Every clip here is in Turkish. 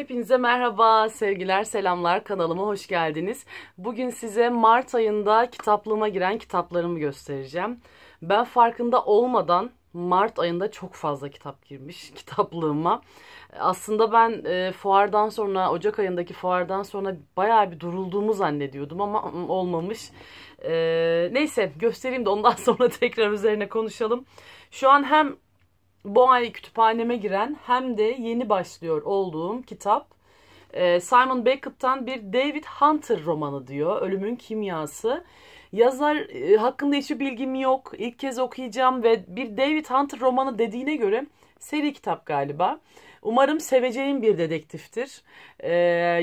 Hepinize merhaba, sevgiler, selamlar. Kanalıma hoş geldiniz. Bugün size Mart ayında kitaplığıma giren kitaplarımı göstereceğim. Ben farkında olmadan Mart ayında çok fazla kitap girmiş kitaplığıma. Aslında ben e, fuardan sonra, Ocak ayındaki fuardan sonra bayağı bir durulduğumu zannediyordum ama olmamış. E, neyse göstereyim de ondan sonra tekrar üzerine konuşalım. Şu an hem bu ay kütüphaneme giren hem de yeni başlıyor olduğum kitap e, Simon Beckett'tan bir David Hunter romanı diyor. Ölümün Kimyası. Yazar e, hakkında hiçbir bilgim yok. İlk kez okuyacağım ve bir David Hunter romanı dediğine göre seri kitap galiba. Umarım seveceğim bir dedektiftir ee,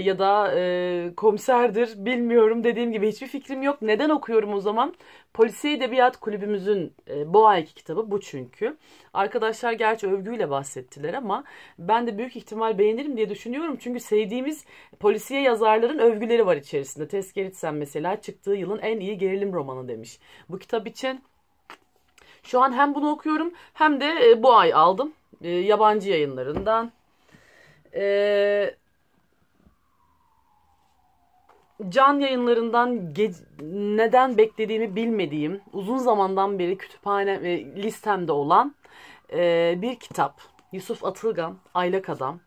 ya da e, komiserdir bilmiyorum dediğim gibi hiçbir fikrim yok. Neden okuyorum o zaman? Polisiye Edebiyat Kulübümüzün e, bu ayki kitabı bu çünkü. Arkadaşlar gerçi övgüyle bahsettiler ama ben de büyük ihtimal beğenirim diye düşünüyorum. Çünkü sevdiğimiz polisiye yazarların övgüleri var içerisinde. Tezkeritsen mesela çıktığı yılın en iyi gerilim romanı demiş. Bu kitap için şu an hem bunu okuyorum hem de e, bu ay aldım e, yabancı yayınlarından. E, can yayınlarından neden beklediğimi bilmediğim, uzun zamandan beri kütüphane e, listemde olan e, bir kitap. Yusuf Atılgan, Aylak Adam.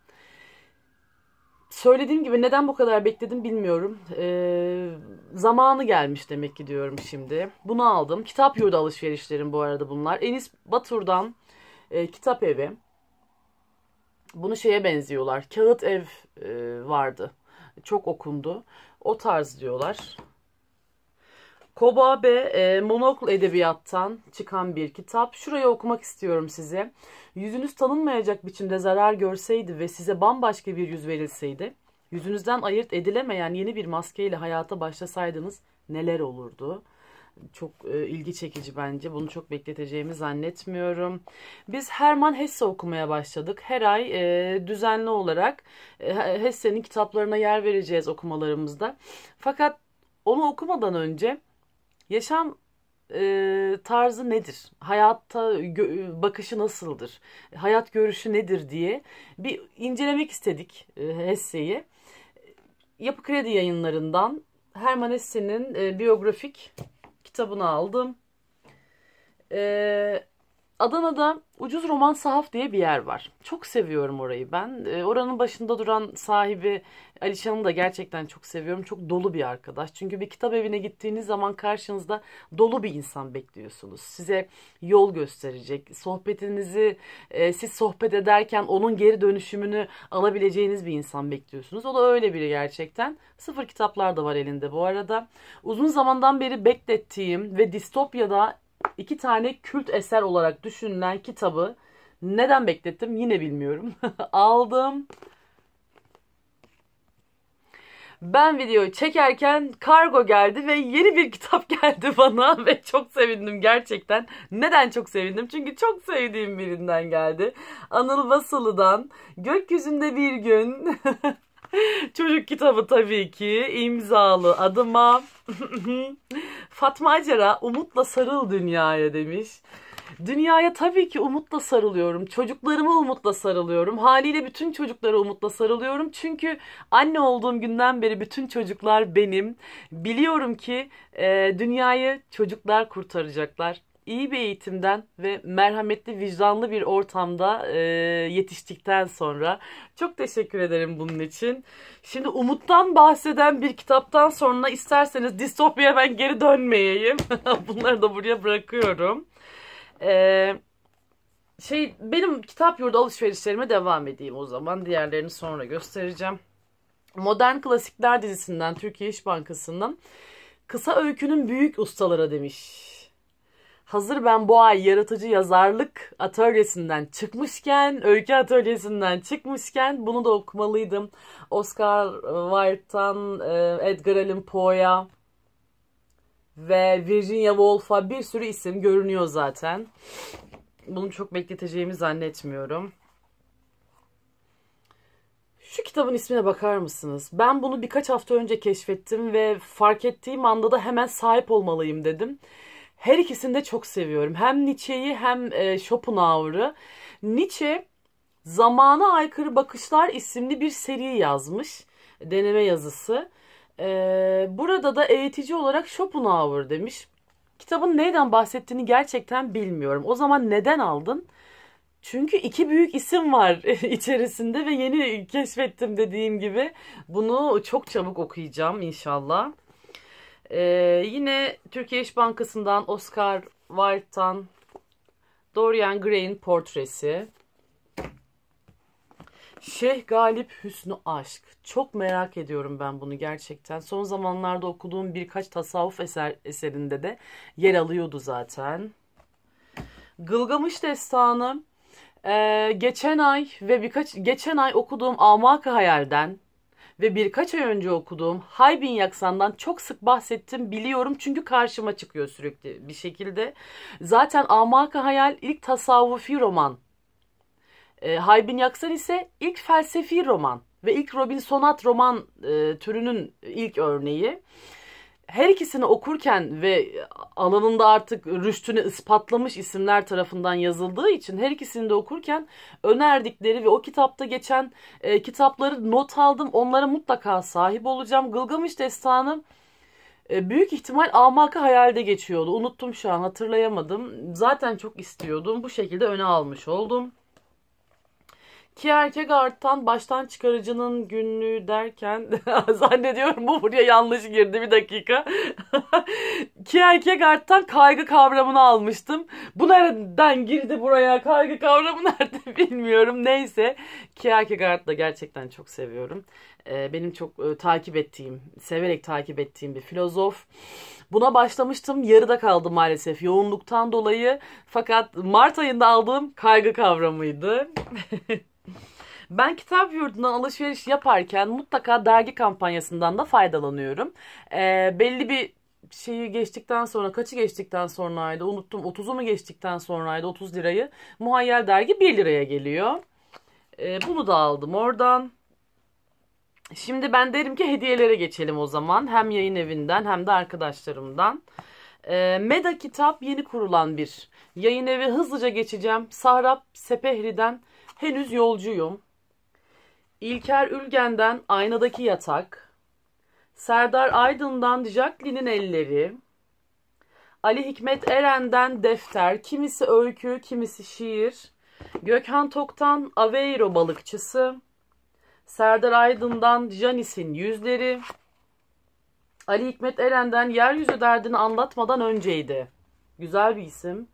Söylediğim gibi neden bu kadar bekledim bilmiyorum. Ee, zamanı gelmiş demek ki diyorum şimdi. Bunu aldım. Kitap yurdu alışverişlerim bu arada bunlar. Enis Batur'dan e, kitap evi. Bunu şeye benziyorlar. Kağıt ev e, vardı. Çok okundu. O tarz diyorlar. Kobabe e, Monokl Edebiyat'tan çıkan bir kitap. Şurayı okumak istiyorum size. Yüzünüz tanınmayacak biçimde zarar görseydi ve size bambaşka bir yüz verilseydi, yüzünüzden ayırt edilemeyen yeni bir maskeyle hayata başlasaydınız neler olurdu? Çok e, ilgi çekici bence. Bunu çok bekleteceğimi zannetmiyorum. Biz Hermann Hesse okumaya başladık. Her ay e, düzenli olarak e, Hesse'nin kitaplarına yer vereceğiz okumalarımızda. Fakat onu okumadan önce yaşam e, tarzı nedir? Hayatta bakışı nasıldır? Hayat görüşü nedir diye bir incelemek istedik e, Hesse'yi. Yapı Kredi yayınlarından Hermann Hesse'nin e, biyografik kitabını aldım. Ee, Adana'da Ucuz Roman Sahaf diye bir yer var. Çok seviyorum orayı ben. Ee, oranın başında duran sahibi Alişan'ı da gerçekten çok seviyorum. Çok dolu bir arkadaş. Çünkü bir kitap evine gittiğiniz zaman karşınızda dolu bir insan bekliyorsunuz. Size yol gösterecek. Sohbetinizi e, siz sohbet ederken onun geri dönüşümünü alabileceğiniz bir insan bekliyorsunuz. O da öyle biri gerçekten. Sıfır kitaplar da var elinde bu arada. Uzun zamandan beri beklettiğim ve distopyada iki tane kült eser olarak düşünülen kitabı neden beklettim yine bilmiyorum. Aldım. Ben videoyu çekerken kargo geldi ve yeni bir kitap geldi bana ve çok sevindim gerçekten. Neden çok sevindim? Çünkü çok sevdiğim birinden geldi. Anıl Vasılı'dan Gökyüzünde Bir Gün Çocuk kitabı tabii ki imzalı adıma. Fatma Acar'a umutla sarıl dünyaya demiş. Dünyaya tabii ki umutla sarılıyorum. Çocuklarıma umutla sarılıyorum. Haliyle bütün çocuklara umutla sarılıyorum. Çünkü anne olduğum günden beri bütün çocuklar benim. Biliyorum ki e, dünyayı çocuklar kurtaracaklar iyi bir eğitimden ve merhametli, vicdanlı bir ortamda e, yetiştikten sonra çok teşekkür ederim bunun için. Şimdi umuttan bahseden bir kitaptan sonra isterseniz distopya ben geri dönmeyeyim. Bunları da buraya bırakıyorum. Ee, şey benim kitap yurdu alışverişlerime devam edeyim o zaman. Diğerlerini sonra göstereceğim. Modern Klasikler dizisinden Türkiye İş Bankası'ndan kısa öykünün büyük ustalara demiş. Hazır ben bu ay yaratıcı yazarlık atölyesinden çıkmışken, öykü atölyesinden çıkmışken bunu da okumalıydım. Oscar Wilde'tan e, Edgar Allan Poe'ya ve Virginia Woolf'a bir sürü isim görünüyor zaten. Bunu çok bekleteceğimi zannetmiyorum. Şu kitabın ismine bakar mısınız? Ben bunu birkaç hafta önce keşfettim ve fark ettiğim anda da hemen sahip olmalıyım dedim. Her ikisini de çok seviyorum. Hem Nietzsche'yi hem e, Schopenhauer'ı. Nietzsche Zamana Aykırı Bakışlar isimli bir seri yazmış. Deneme yazısı. Ee, burada da eğitici olarak Schopenhauer demiş. Kitabın neyden bahsettiğini gerçekten bilmiyorum. O zaman neden aldın? Çünkü iki büyük isim var içerisinde ve yeni keşfettim dediğim gibi. Bunu çok çabuk okuyacağım inşallah. Ee, yine Türkiye İş Bankası'ndan Oscar Wilde'tan Dorian Gray'in portresi. Şeyh Galip Hüsnü Aşk. Çok merak ediyorum ben bunu gerçekten. Son zamanlarda okuduğum birkaç tasavvuf eser, eserinde de yer alıyordu zaten. Gılgamış Destanı. Ee, geçen ay ve birkaç geçen ay okuduğum Amak Hayal'den ve birkaç ay önce okuduğum Haybin Yaksan'dan çok sık bahsettim biliyorum çünkü karşıma çıkıyor sürekli bir şekilde. Zaten Amak Hayal ilk tasavvufi roman e, Haybin Yaksan ise ilk felsefi roman ve ilk Robinsonat roman e, türünün ilk örneği. Her ikisini okurken ve alanında artık rüştünü ispatlamış isimler tarafından yazıldığı için her ikisini de okurken önerdikleri ve o kitapta geçen e, kitapları not aldım. Onlara mutlaka sahip olacağım. Gılgamış Destanı e, büyük ihtimal Amak'ı hayalde geçiyordu. Unuttum şu an hatırlayamadım. Zaten çok istiyordum. Bu şekilde öne almış oldum. Kierkegaard'tan baştan çıkarıcının günlüğü derken zannediyorum bu buraya yanlış girdi bir dakika. Kierkegaard'tan kaygı kavramını almıştım. Bu nereden girdi buraya kaygı kavramı nerede bilmiyorum. Neyse Kierkegaard da gerçekten çok seviyorum. Ee, benim çok e, takip ettiğim, severek takip ettiğim bir filozof. Buna başlamıştım. Yarıda kaldı maalesef yoğunluktan dolayı. Fakat Mart ayında aldığım kaygı kavramıydı. Ben kitap yurdundan alışveriş yaparken mutlaka dergi kampanyasından da faydalanıyorum. Ee, belli bir şeyi geçtikten sonra kaçı geçtikten sonraydı unuttum 30'u mu geçtikten sonraydı 30 lirayı muhayyel dergi 1 liraya geliyor. Ee, bunu da aldım oradan. Şimdi ben derim ki hediyelere geçelim o zaman. Hem yayın evinden hem de arkadaşlarımdan. Ee, Meda Kitap yeni kurulan bir yayın evi. Hızlıca geçeceğim. Sahrap Sepehri'den henüz yolcuyum. İlker Ülgen'den Aynadaki Yatak, Serdar Aydın'dan Jacqueline'in Elleri, Ali Hikmet Eren'den Defter, kimisi öykü, kimisi şiir, Gökhan Tok'tan Aveiro Balıkçısı, Serdar Aydın'dan Janis'in Yüzleri, Ali Hikmet Eren'den Yeryüzü Derdini Anlatmadan Önceydi. Güzel bir isim.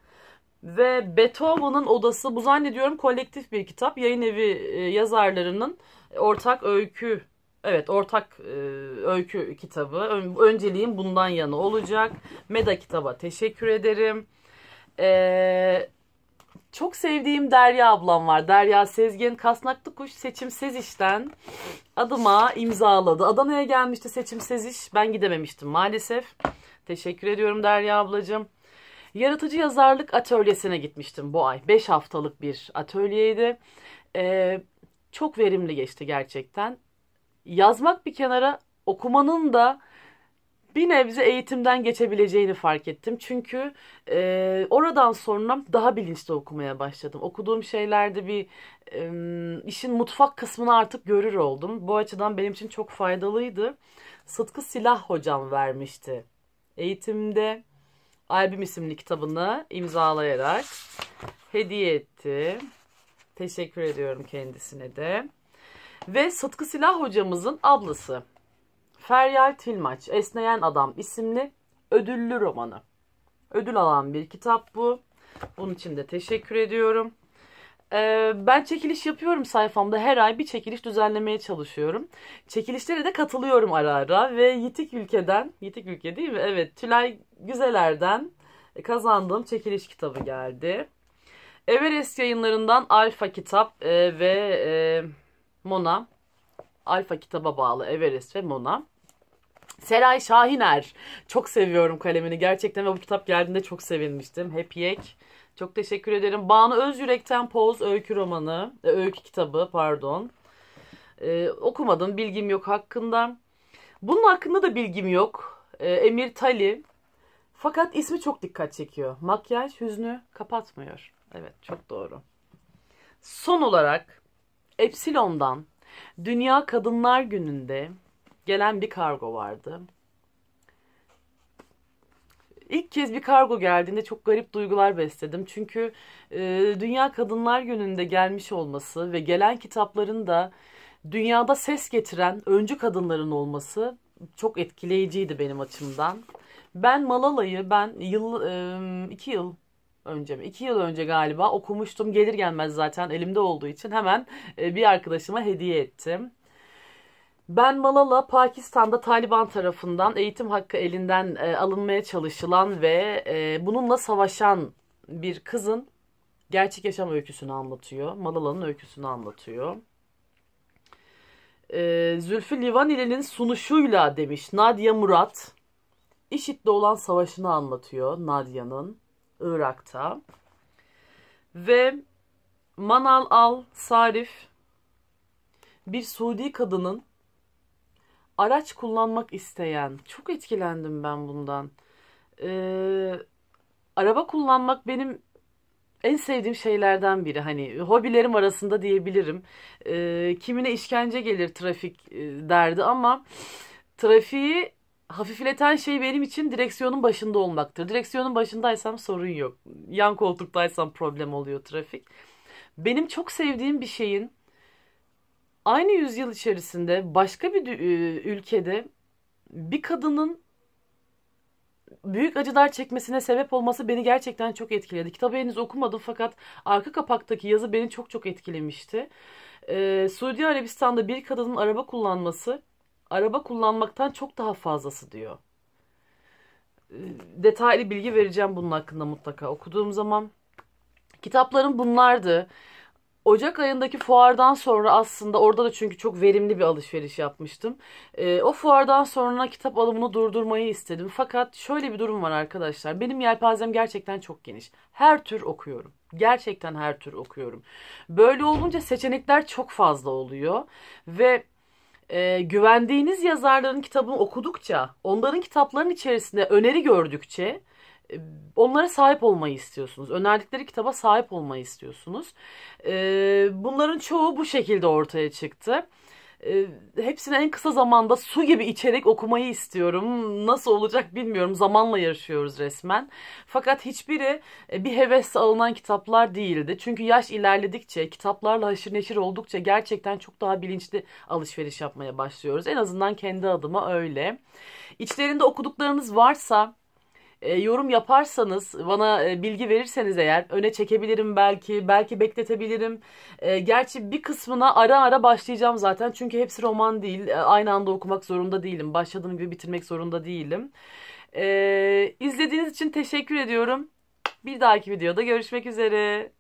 Ve Beethoven'ın Odası bu zannediyorum kolektif bir kitap. Yayın evi e, yazarlarının ortak öykü Evet ortak e, öykü kitabı. önceliğim bundan yana olacak. Meda kitaba teşekkür ederim. E, çok sevdiğim Derya ablam var. Derya Sezgin Kasnaklı Kuş Seçim Seziş'ten adıma imzaladı. Adana'ya gelmişti Seçim Seziş. Ben gidememiştim maalesef. Teşekkür ediyorum Derya ablacığım. Yaratıcı yazarlık atölyesine gitmiştim bu ay. 5 haftalık bir atölyeydi. Ee, çok verimli geçti gerçekten. Yazmak bir kenara okumanın da bir nebze eğitimden geçebileceğini fark ettim. Çünkü e, oradan sonra daha bilinçli okumaya başladım. Okuduğum şeylerde bir e, işin mutfak kısmını artık görür oldum. Bu açıdan benim için çok faydalıydı. Sıtkı Silah hocam vermişti. Eğitimde albüm isimli kitabını imzalayarak hediye etti. Teşekkür ediyorum kendisine de. Ve Sıtkı Silah hocamızın ablası Feryal Tilmaç Esneyen Adam isimli ödüllü romanı. Ödül alan bir kitap bu. Bunun için de teşekkür ediyorum. Ee, ben çekiliş yapıyorum sayfamda. Her ay bir çekiliş düzenlemeye çalışıyorum. Çekilişlere de katılıyorum ara ara. Ve Yitik Ülke'den, Yitik Ülke değil mi? Evet, Tülay Güzeler'den kazandığım çekiliş kitabı geldi. Everest yayınlarından Alfa Kitap e, ve e, Mona. Alfa kitaba bağlı Everest ve Mona. Seray Şahiner. Çok seviyorum kalemini gerçekten ve bu kitap geldiğinde çok sevinmiştim. Hep yek. Çok teşekkür ederim. Banu Özyürek'ten Poz öykü romanı, e, öykü kitabı pardon. Ee, okumadım, bilgim yok hakkında. Bunun hakkında da bilgim yok. Ee, Emir Tali. Fakat ismi çok dikkat çekiyor. Makyaj hüznü kapatmıyor. Evet çok doğru. son olarak Epsilon'dan Dünya Kadınlar Günü'nde gelen bir kargo vardı. İlk kez bir kargo geldiğinde çok garip duygular besledim. Çünkü e, Dünya Kadınlar Günü'nde gelmiş olması ve gelen kitapların da dünyada ses getiren öncü kadınların olması çok etkileyiciydi benim açımdan. Ben Malala'yı ben yıl e, iki yıl önce mi? iki yıl önce galiba okumuştum. Gelir gelmez zaten elimde olduğu için hemen e, bir arkadaşıma hediye ettim. Ben Malala Pakistan'da Taliban tarafından eğitim hakkı elinden e, alınmaya çalışılan ve e, bununla savaşan bir kızın gerçek yaşam öyküsünü anlatıyor. Malala'nın öyküsünü anlatıyor. E, Zülfü Livaneli'nin sunuşuyla demiş Nadia Murat. IŞİD'le olan savaşını anlatıyor Nadia'nın Irak'ta. Ve Manal Al Sarif bir Suudi kadının araç kullanmak isteyen. Çok etkilendim ben bundan. Ee, araba kullanmak benim en sevdiğim şeylerden biri. Hani hobilerim arasında diyebilirim. Ee, kimine işkence gelir trafik e, derdi ama trafiği hafifleten şey benim için direksiyonun başında olmaktır. Direksiyonun başındaysam sorun yok. Yan koltuktaysam problem oluyor trafik. Benim çok sevdiğim bir şeyin aynı yüzyıl içerisinde başka bir e, ülkede bir kadının büyük acılar çekmesine sebep olması beni gerçekten çok etkiledi. Kitabı henüz okumadım fakat arka kapaktaki yazı beni çok çok etkilemişti. Ee, Suudi Arabistan'da bir kadının araba kullanması araba kullanmaktan çok daha fazlası diyor. Ee, detaylı bilgi vereceğim bunun hakkında mutlaka. Okuduğum zaman kitaplarım bunlardı. Ocak ayındaki fuardan sonra aslında orada da çünkü çok verimli bir alışveriş yapmıştım. E, o fuardan sonra kitap alımını durdurmayı istedim. Fakat şöyle bir durum var arkadaşlar. Benim yelpazem gerçekten çok geniş. Her tür okuyorum. Gerçekten her tür okuyorum. Böyle olunca seçenekler çok fazla oluyor. Ve e, güvendiğiniz yazarların kitabını okudukça, onların kitaplarının içerisinde öneri gördükçe onlara sahip olmayı istiyorsunuz. Önerdikleri kitaba sahip olmayı istiyorsunuz. E, bunların çoğu bu şekilde ortaya çıktı. E, hepsini en kısa zamanda su gibi içerik okumayı istiyorum. Nasıl olacak bilmiyorum. Zamanla yarışıyoruz resmen. Fakat hiçbiri bir hevesle alınan kitaplar değildi. Çünkü yaş ilerledikçe, kitaplarla haşır neşir oldukça gerçekten çok daha bilinçli alışveriş yapmaya başlıyoruz. En azından kendi adıma öyle. İçlerinde okuduklarınız varsa e, yorum yaparsanız bana e, bilgi verirseniz eğer öne çekebilirim belki belki bekletebilirim. E, gerçi bir kısmına ara ara başlayacağım zaten çünkü hepsi roman değil. E, aynı anda okumak zorunda değilim. Başladığım gibi bitirmek zorunda değilim. E, izlediğiniz için teşekkür ediyorum. Bir dahaki videoda görüşmek üzere.